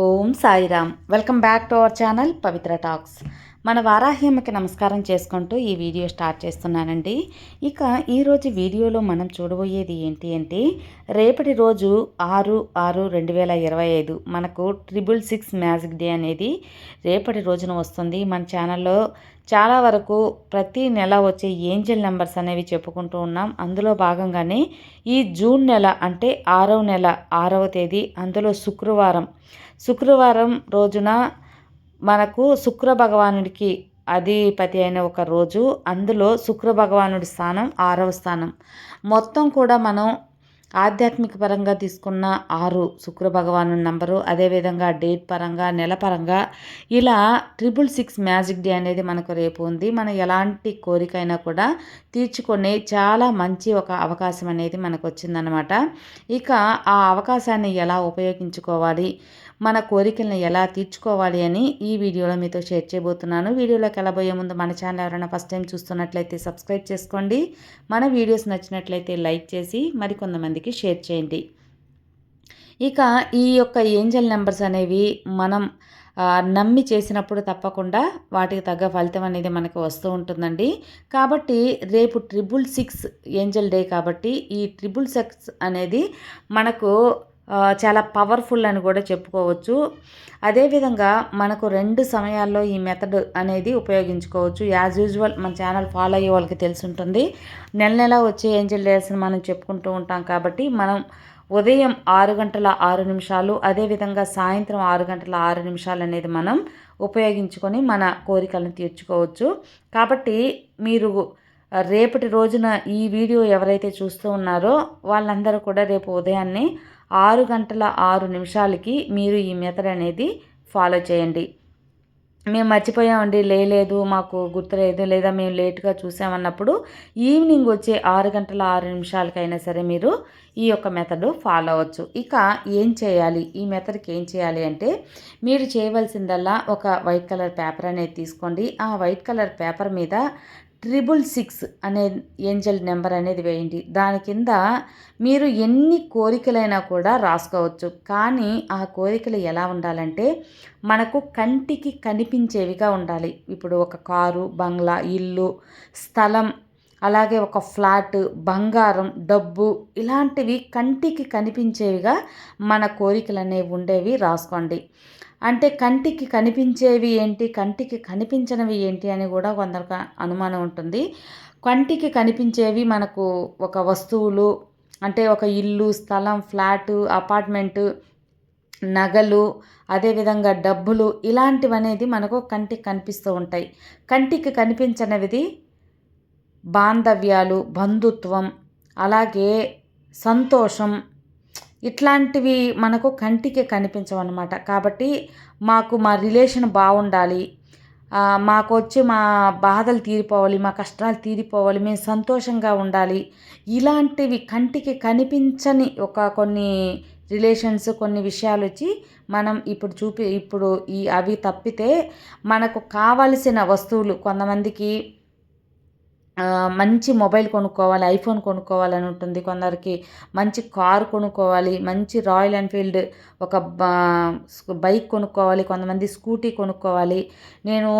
Om Sairam. Welcome back to our channel Pavitra talks. మన వారాహ్యమ్మకి నమస్కారం చేసుకుంటూ ఈ వీడియో స్టార్ట్ చేస్తున్నానండి. ఇక ఈరోజు వీడియోలో మనం చూడబోయేది ఏంటి అంటే రేపటి రోజు ఆరు ఆరు రెండు వేల ఇరవై ఐదు మనకు ట్రిపుల్ సిక్స్ మ్యాజిక్ డే అనేది రేపటి రోజున వస్తుంది. మన ఛానల్లో చాలా వరకు ప్రతి నెల వచ్చే ఏంజల్ నెంబర్స్ అనేవి చెప్పుకుంటూ ఉన్నాం. అందులో భాగంగానే ఈ జూన్ నెల అంటే ఆరవ నెల ఆరవ తేదీ అందులో శుక్రవారం. శుక్రవారం రోజున మనకు శుక్ర భగవానుడికి అధిపతి అయిన ఒక రోజు అందులో శుక్ర భగవానుడి స్థానం ఆరవ స్థానం. మొత్తం కూడా మనం ఆధ్యాత్మిక పరంగా తీసుకున్న ఆరు శుక్ర భగవాను నంబరు అదేవిధంగా డేట్ పరంగా నెల పరంగా ఇలా ట్రిపుల్ సిక్స్ మ్యాజిక్ డే అనేది మనకు రేపు ఉంది. మన ఎలాంటి కోరికైనా కూడా తీర్చుకునే చాలా మంచి ఒక అవకాశం అనేది మనకు వచ్చిందనమాట ఇక ఆ అవకాశాన్ని ఎలా ఉపయోగించుకోవాలి? మన కోరికలను ఎలా తీర్చుకోవాలి అని ఈ వీడియోలో మీతో షేర్ చేయబోతున్నాను. వీడియోలోకి వెళ్ళబోయే ముందు మన ఛానల్ ఎవరైనా ఫస్ట్ టైం చూస్తున్నట్లయితే సబ్స్క్రైబ్ చేసుకోండి. మన వీడియోస్ నచ్చినట్లయితే లైక్ చేసి మరికొంతమందికి షేర్ చేయండి. ఇక ఈ యొక్క ఏంజల్ నెంబర్స్ అనేవి మనం నమ్మి చేసినప్పుడు తప్పకుండా వాటికి తగ్గ ఫలితం అనేది మనకు వస్తూ ఉంటుందండి. కాబట్టి రేపు ట్రిపుల్ సిక్స్ ఏంజల్ డే కాబట్టి ఈ ట్రిపుల్ సిక్స్ అనేది మనకు చాలా పవర్ఫుల్ అని కూడా చెప్పుకోవచ్చు. అదేవిధంగా మనకు రెండు సమయాల్లో ఈ మెథడ్ అనేది ఉపయోగించుకోవచ్చు. యాజ్ యూజువల్ మన ఛానల్ ఫాలో అయ్యే వాళ్ళకి తెలిసి ఉంటుంది నెల నెల వచ్చే ఏంజల్ డేస్ని మనం చెప్పుకుంటూ ఉంటాం కాబట్టి మనం ఉదయం ఆరు గంటల ఆరు నిమిషాలు అదేవిధంగా సాయంత్రం ఆరు గంటల ఆరు నిమిషాలు అనేది మనం ఉపయోగించుకొని మన కోరికలను తీర్చుకోవచ్చు. కాబట్టి మీరు రేపటి రోజున ఈ వీడియో ఎవరైతే చూస్తూ ఉన్నారో వాళ్ళందరూ కూడా రేపు ఉదయాన్నే ఆరు గంటల ఆరు నిమిషాలకి మీరు ఈ మెథడ్ అనేది ఫాలో చేయండి. మేము మర్చిపోయామండి లేలేదు మాకు గుర్తులేదు లేదా మేము లేట్గా చూసామన్నప్పుడు ఈవినింగ్ వచ్చే ఆరు గంటల ఆరు నిమిషాలకైనా సరే మీరు ఈ యొక్క మెథడ్ ఫాలో అవ్వచ్చు. ఇక ఏం చేయాలి? ఈ మెథడ్కి ఏం చేయాలి అంటే మీరు చేయవలసిందల్లా ఒక వైట్ కలర్ పేపర్ అనేది తీసుకోండి. ఆ వైట్ కలర్ పేపర్ మీద ట్రిపుల్ సిక్స్ అనే ఏంజల్ నెంబర్ అనేది వేయండి. దాని కింద మీరు ఎన్ని కోరికలైనా కూడా రాసుకోవచ్చు. కానీ ఆ కోరికలు ఎలా ఉండాలంటే మనకు కంటికి కనిపించేవిగా ఉండాలి. ఇప్పుడు ఒక కారు బంగ్లా ఇల్లు స్థలం అలాగే ఒక ఫ్లాట్ బంగారం డబ్బు ఇలాంటివి కంటికి కనిపించేవిగా మన కోరికలు అనేవి ఉండేవి రాసుకోండి. అంటే కంటికి కనిపించేవి ఏంటి? కంటికి కనిపించనివి ఏంటి అని కూడా కొందరికి అనుమానం ఉంటుంది. కంటికి కనిపించేవి మనకు ఒక వస్తువులు అంటే ఒక ఇల్లు స్థలం ఫ్లాటు అపార్ట్మెంటు నగలు అదేవిధంగా డబ్బులు ఇలాంటివి అనేది మనకు కంటికి కనిపిస్తూ ఉంటాయి. కంటికి కనిపించనివిది బాంధవ్యాలు బంధుత్వం అలాగే సంతోషం ఇట్లాంటివి మనకు కంటికి కనిపించవన్నమాట. కాబట్టి మాకు మా రిలేషన్ బాగుండాలి. మాకు వచ్చి మా బాధలు తీరిపోవాలి మా కష్టాలు తీరిపోవాలి మేము సంతోషంగా ఉండాలి. ఇలాంటివి కంటికి కనిపించని ఒక కొన్ని రిలేషన్స్ కొన్ని విషయాలు వచ్చి మనం ఇప్పుడు చూపి ఇప్పుడు ఈ అవి తప్పితే మనకు కావలసిన వస్తువులు కొంతమందికి మంచి మొబైల్ కొనుక్కోవాలి ఐఫోన్ కొనుక్కోవాలని ఉంటుంది కొందరికి. మంచి కారు కొనుక్కోవాలి మంచి రాయల్ ఎన్ఫీల్డ్ ఒక బైక్ కొనుక్కోవాలి కొంతమంది స్కూటీ కొనుక్కోవాలి. నేను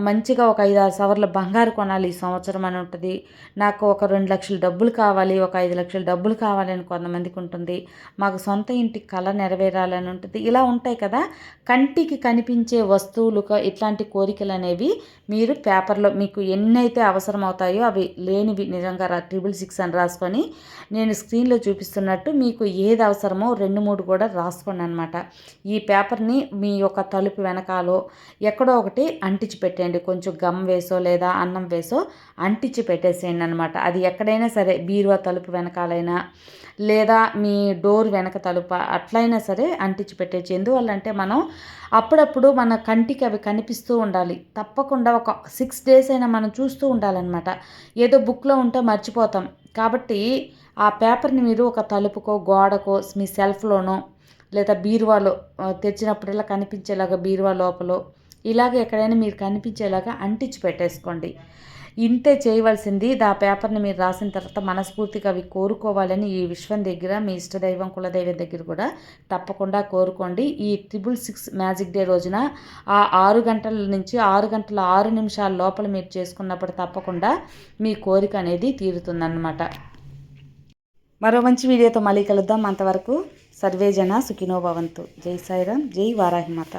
మంచిగా ఒక ఐదు ఆరు సవర్ల బంగారు కొనాలి ఈ సంవత్సరం అని ఉంటుంది. నాకు ఒక రెండు లక్షల డబ్బులు కావాలి ఒక ఐదు లక్షల డబ్బులు కావాలని కొంతమందికి ఉంటుంది. మాకు సొంత ఇంటి కళ నెరవేరాలని ఉంటుంది. ఇలా ఉంటాయి కదా. కంటికి కనిపించే వస్తువులు ఇట్లాంటి కోరికలు అనేవి మీరు పేపర్లో మీకు ఎన్నైతే అవసరం అవుతాయో అవి లేనివి నిజంగా ట్రిపుల్ సిక్స్ అని రాసుకొని నేను స్క్రీన్లో చూపిస్తున్నట్టు మీకు ఏది అవసరమో రెండు మూడు కూడా రాసుకోండి అనమాట ఈ పేపర్ని మీ యొక్క తలుపు వెనకాలో ఎక్కడో ఒకటి అంటించి పెట్టండి. పెట్టేయండి కొంచెం గమ్ వేసో లేదా అన్నం వేసో అంటించి పెట్టేసేయండి అనమాట అది ఎక్కడైనా సరే బీరువా తలుపు వెనకాలైనా లేదా మీ డోర్ వెనక తలుపు అట్లయినా సరే అంటించి పెట్టేసి ఎందువల్లంటే మనం అప్పుడప్పుడు మన కంటికి అవి కనిపిస్తూ ఉండాలి. తప్పకుండా ఒక సిక్స్ డేస్ అయినా మనం చూస్తూ ఉండాలన్నమాట. ఏదో బుక్లో ఉంటే మర్చిపోతాం. కాబట్టి ఆ పేపర్ని మీరు ఒక తలుపుకో గోడకో మీ సెల్ఫ్లోనో లేదా బీరువాలో తెచ్చినప్పుడల్లా కనిపించేలాగా బీరువా లోపల ఇలాగ ఎక్కడైనా మీరు కనిపించేలాగా అంటించి పెట్టేసుకోండి ఇంతే చేయవలసింది. ఆ పేపర్ని మీరు రాసిన తర్వాత మనస్ఫూర్తిగా అవి కోరుకోవాలని ఈ విశ్వం దగ్గర మీ ఇష్టదైవం కులదైవం దగ్గర కూడా తప్పకుండా కోరుకోండి. ఈ ట్రిపుల్ సిక్స్ మ్యాజిక్ డే రోజున ఆ ఆరు గంటల నుంచి ఆరు గంటల ఆరు నిమిషాల లోపల మీరు చేసుకున్నప్పుడు తప్పకుండా మీ కోరిక అనేది తీరుతుందన్నమాట. మరో మంచి వీడియోతో మళ్ళీ కలుద్దాం. అంతవరకు సర్వేజన సుఖినో భవంతు. జై సాయిరామ్. జై వారాహిమాత.